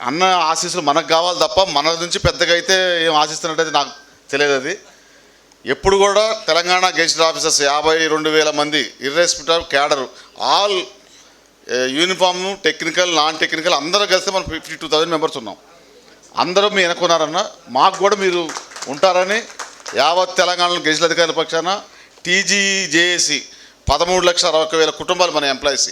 అన్న ఆశీస్సులు మనకు కావాలి తప్ప మన నుంచి పెద్దగా అయితే ఏం ఆశిస్తున్నట్టయితే నాకు తెలియదు అది. ఎప్పుడు కూడా తెలంగాణ గెజిటెడ్ ఆఫీసర్స్ యాభై రెండు వేల మంది irrespective of cadre all uniform technical non technical అందరూ కలిస్తే మనం ఫిఫ్టీ టూ థౌజండ్ మెంబర్స్ ఉన్నాం. అందరూ మీ వెనుకున్నారన్న మాకు కూడా మీరు ఉంటారని యావత్ తెలంగాణలో గెజిటెడ్ అధికారుల పక్షాన టీజీజేఏసి పదమూడు లక్షల అరవై వేల కుటుంబాలు మన ఎంప్లాయీస్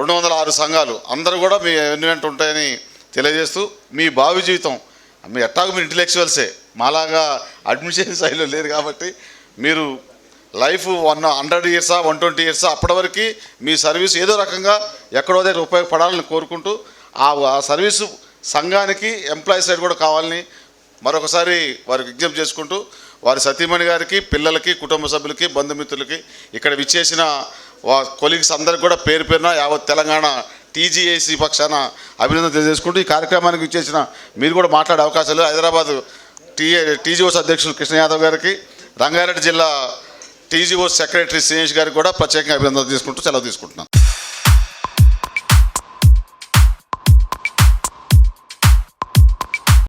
రెండు వందల ఆరు సంఘాలు అందరూ కూడా మీ ఎన్వెంట్ ఉంటాయని తెలియజేస్తూ మీ భావి జీవితం. మీ ఎట్టాగు మీరు ఇంటలెక్చువల్సే మాలాగా అడ్మిషన్ స్థాయిలో లేరు కాబట్టి మీరు లైఫ్ వన్ హండ్రెడ్ ఇయర్సా వన్ ట్వంటీ ఇయర్సా అప్పటి వరకు మీ సర్వీస్ ఏదో రకంగా ఎక్కడో దగ్గర ఉపయోగపడాలని కోరుకుంటూ ఆ సర్వీసు సంఘానికి ఎంప్లాయీ సైడ్ కూడా కావాలని మరొకసారి వారికి విజ్ఞప్తి చేసుకుంటూ వారి సతీమణి గారికి పిల్లలకి కుటుంబ సభ్యులకి బంధుమిత్రులకి ఇక్కడ విచ్చేసిన కొలీగ్స్ అందరికి కూడా పేరు పేరున యావత్ తెలంగాణ టీజీఏసీ పక్షాన అభినందన తెలియజేసుకుంటూ ఈ కార్యక్రమానికి ఇచ్చేసిన మీరు కూడా మాట్లాడే అవకాశాలు హైదరాబాద్ టీ టీజీఓస్ అధ్యక్షులు కృష్ణ యాదవ్ గారికి రంగారెడ్డి జిల్లా టీజీఓ సెక్రటరీ శ్రేష్ గారికి కూడా ప్రత్యేకంగా అభినందన తీసుకుంటూ సెలవు తీసుకుంటున్నాను